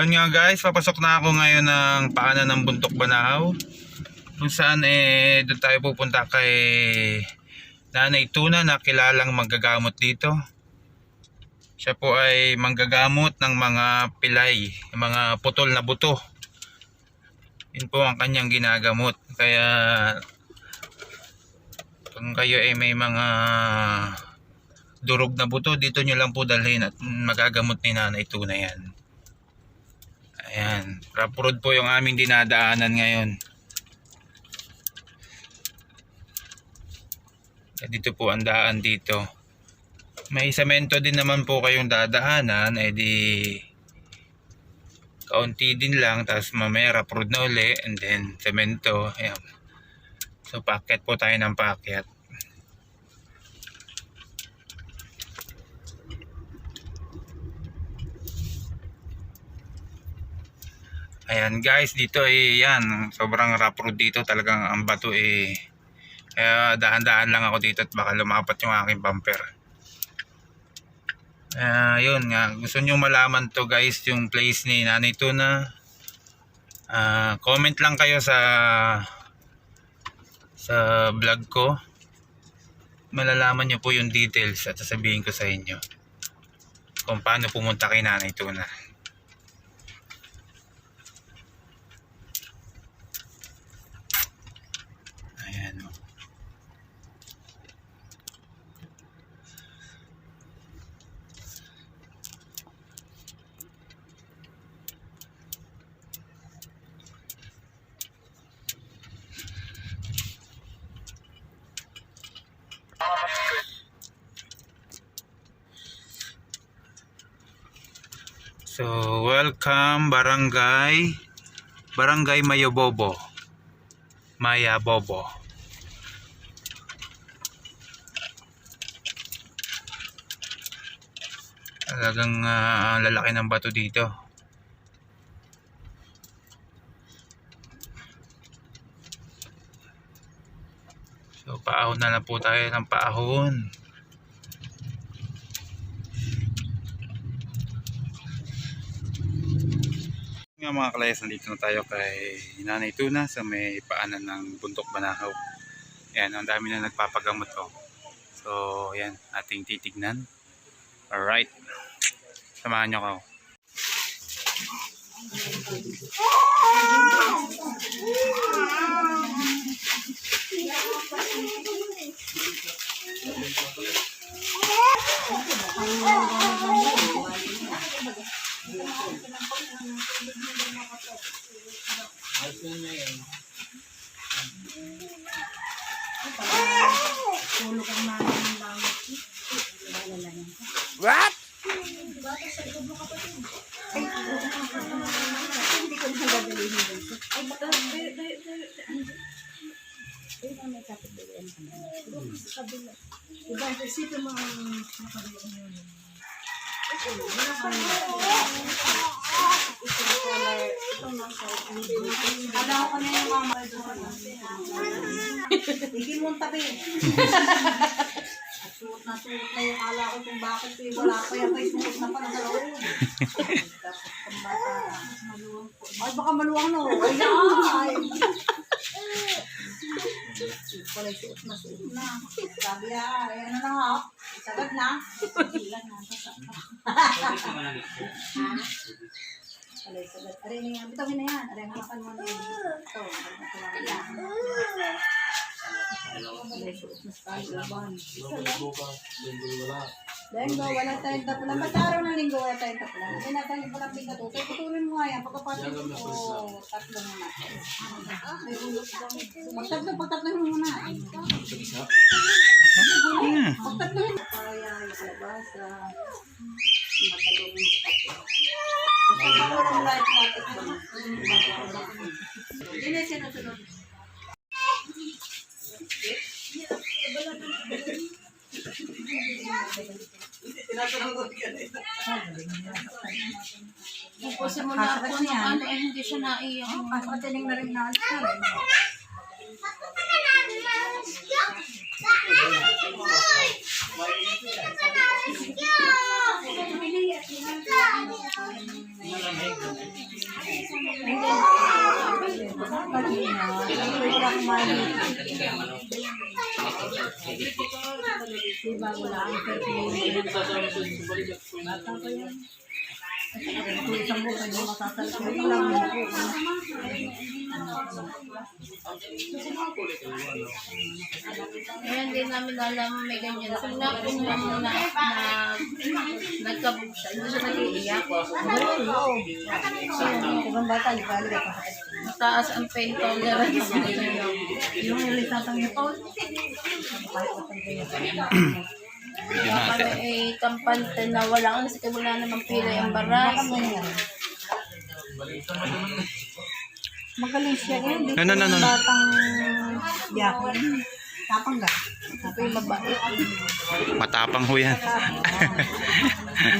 So nga guys, papasok na ako ngayon ng paanan ng Buntok Banahaw. Kung saan eh, doon tayo pupunta kay Nanay Tuna na kilalang manggagamot dito. Siya po ay manggagamot ng mga pilay, mga putol na buto. Yun po ang kanyang ginagamot. Kaya kung kayo ay may mga durog na buto, dito nyo lang po dalhin at magagamot ni Nanay Tuna yan. Ayan, rough road po yung aming dinadaanan ngayon. Dito po ang daan dito. May semento din naman po kayong dadahanan, eh di kaunti din lang, tapos mamaya rough road na uli, and then semento. Ayan. So, packet po tayo ng packet. Ayan guys, dito ay yan, sobrang rough road dito, talagang ang bato eh kaya dahan-dahan lang ako dito at baka lumapat yung aking bumper. Ah, yun nga, gusto nyo malaman to guys, yung place ni Nanay Tuna. Ah, comment lang kayo sa sa vlog ko. Malalaman nyo po yung details at sasabihin ko sa inyo kung paano pumunta kay Nanay Tuna. So, welcome Barangay Barangay Mayobobo. Mayabobo. Talagang ah, lalaki ng bato dito. So, paahon na lang po tayo ng paahon. Nga mga kalayas, nandito na tayo kay Nanay Tuna sa may paanan ng Buntok Banahaw. Yan, ang dami na nagpapagamot ko. So, yan, ating titignan. Alright. Samahan nyo ako. Tulog Alam ko na yung mama. Hindi mo ang tabi. At suot na suot na yung ala ko kung bakit eh, wala pa yan pa suot na pa na sa loob. Bata. Ay, baka maluwang no. Ay, ay. Pala suot na suot na. Sabi ah, ayan na na ha. Sagad na. Silan na. Palay sagad. Aray na yan. Bitawin na yan. Aray, hamakan mo na yan. Ito. Aray na yan. Palay suot na sa laban. Linggo, wala tayong tapulan. Basta araw ng linggo, wala tayong tapulan. Hindi na tayo palang bigat. Kaya putulin mo nga yan. Pagkapasin ko, tatlo na natin. May ulot daw. Magtatlo, pagtatlo mo muna. Pagtatlo mo. Kaya, kalabasa. Matalong yung tatlo. Basta bago lang lahat natin. Hindi na sinusunod. Tapos simula po nung ano, eh, hindi siya naiyak. Kaso tining na rin na. Diba, wala ang perfect. Bata pa yan. Kung isang buwan, hindi masasalita. Ito lang. Ngayon din namin alam may ganyan. Kung na kung na, na, na nagkabog siya, hindi siya nag-iiyak. Ibang bata, di ba? Liga pa. Mataas ang pain tolerance. Yung ilis natang yung Paul. Video natin. Eh, kampante na wala kasi wala namang pila yung baras. Magaling siya eh. Hindi No, no, no, no. batang yakin. Tapang ga. Tapos yung babae. Matapang ho yan.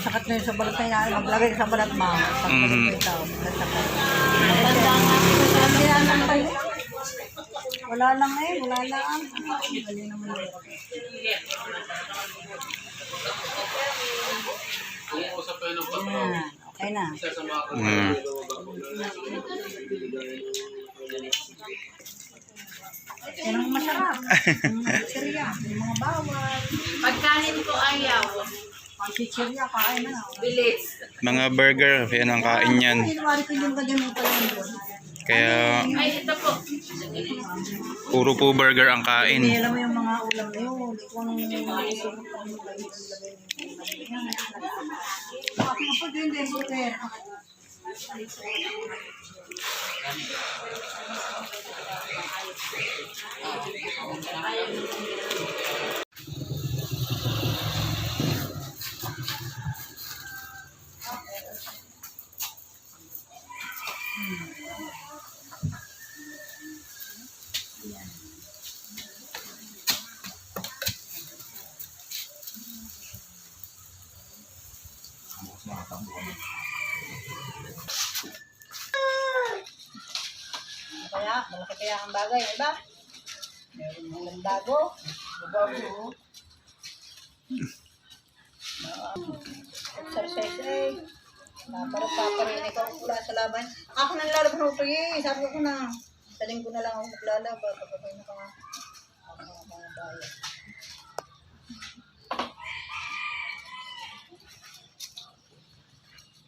Sakat na yun sa balat na yan, maglagay ka sa balat mo. Pag Mhm. ito, nasakat. Tanda nga Sabi nila lang tayo. Wala lang eh, wala lang. Galing naman. Ayan, okay na. Mm. Yan ang masarap. Yung chichirya, yung mga bawal. Pagkanin ko ayaw. Ang chichirya, kain na. Bilis. Mga burger, yan ang kain yan. Kinuwari ko yung pala yun doon. Kaya Ay, ito po. puro po burger ang Hindi kain. alam mo yung mga ulam yun. Hindi ko nang naisip ko ano ba yung ilagay ng ulam na yan. Ako nga po din din, buter. Kaya, malaki kaya ang bagay, di ba? Meron mo ng bago. Bago. Exercise eh. Paparap, paparinig ako mula sa laban. Ako nang lalaban ako eh. Sabi ko na, sa linggo na lang ako maglalaba. Kapag may naka mga bayan.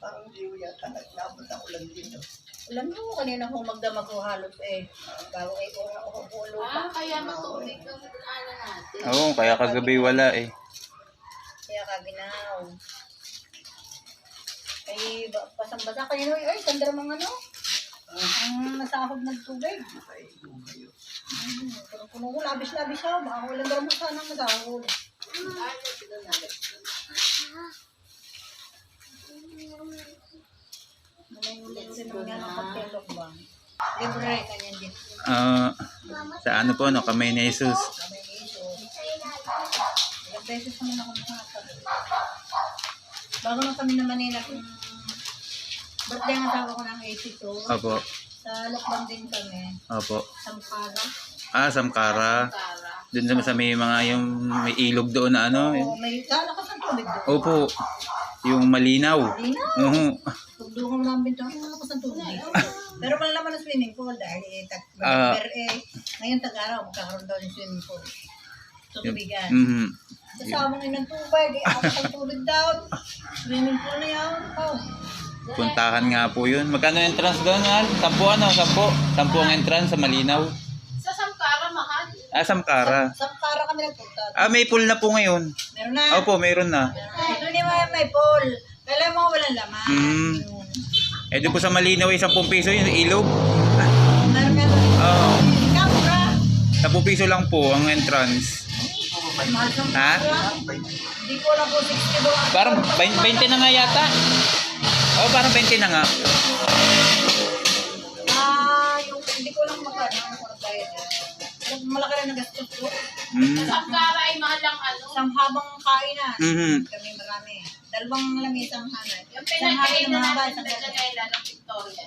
Parang hindi ko yata naglamot ang ulan dito. Alam mo, kanina kong magdamag ko halos eh. Bago ay kung ako pulo Ah, kaya matubig ang dinaanan natin. Oo, kaya kagabi wala eh. Kaya kabinaw. Ay, ba- basang-basa kayo. Ay, sandra mga ano? Ang nasahog ng tubig. Hmm, puno ko, labis-labis ha. Baka walang dara mo sana masahog. May ulit Libre, kanyan din. Ah, sa ano po, no, kamay ni Jesus. Kami iso. Ilang beses naman ako nakakapag. Bago na kami na Manila, kung birthday ang asawa ko ng 82, Opo, sa lockdown din kami, opo. Sampara. Ah, Samkara. Para. Doon sa, sa may mga yung may ilog doon na ano. Oo, may kalakas ang tubig doon. Opo, yung malinaw. Na. Oo. Mo lang binto, ang lakas ang tubig. Pero wala naman ang swimming pool dahil eh, tag, Ah. pero eh, ngayon tag-araw, magkakaroon daw ng swimming pool. Tutubigan. Mhm. Kasama ngayon ng tubig, eh, ako ang tubig daw. Swimming pool na yan. Oh. Puntahan nga po yun. Magkano entrance doon, Al? Sampu ano? Sampu? Sampu ang entrance sa Malinaw. Sa Samkara, mahal. Ah, Samkara. Sampara kami nagpunta. Ah, may pool na po ngayon. Meron na. Opo, mayroon na. Ito ni may, may pool. Kailan mo walang laman. Mm. Eh, doon po sa Malinaw, yung 10 piso yung ilog. Meron. Oo. Ikaw, bra. 10 piso lang po ang entrance. Ha? Hindi ko lang po 60 doon. Parang 20 na nga yata. Oh, parang 20 na nga. Ah, yung hindi ko lang magkano. Malaki rin ang gastos ko. Mm. Samkara ay mahal ang ano. Isang habang kainan. Mhm. Kami marami. Dalawang lamisang hanay. Yung Isang pinagkainan na mahaba, natin isang sa. Janela ng Victoria.